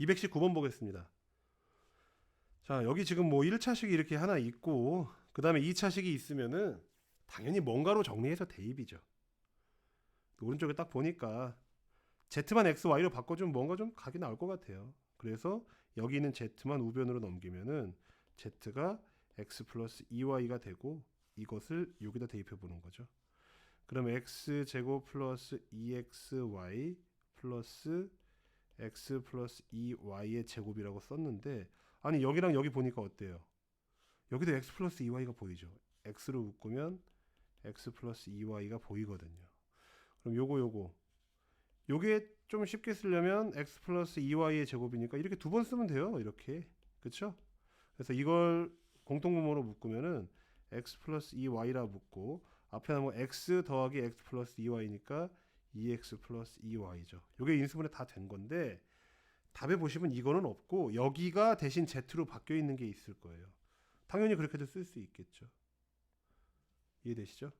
219번 보겠습니다. 자, 여기 지금 뭐 1차식이 이렇게 하나 있고 그 다음에 2차식이 있으면은 당연히 뭔가로 정리해서 대입이죠. 오른쪽에 딱 보니까 Z만 X, Y로 바꿔주면 뭔가 좀 각이 나올 것 같아요. 그래서 여기 있는 Z만 우변으로 넘기면은 Z가 X 플러스 2Y가 되고 이것을 여기다 대입해 보는 거죠. 그럼 X 제곱 플러스 2XY 플러스 X 플러스 2Y의 제곱이라고 썼는데 아니 여기랑 여기 보니까 어때요? 여기도 X 플러스 2Y가 보이죠. X로 묶으면 X 플러스 2Y가 보이거든요. 그럼 요거 요거 요게 좀 쉽게 쓰려면 x 플러스 2y의 제곱이니까 이렇게 두 번 쓰면 돼요. 이렇게 그렇죠? 그래서 이걸 공통분모로 묶으면은 x 플러스 2y라 묶고 앞에 나면 x 더하기 x 플러스 2y니까 2x 플러스 2y죠. 요게 인수분해 다 된 건데 답에 보시면 이거는 없고 여기가 대신 z로 바뀌어 있는 게 있을 거예요. 당연히 그렇게도 쓸 수 있겠죠. 이해되시죠?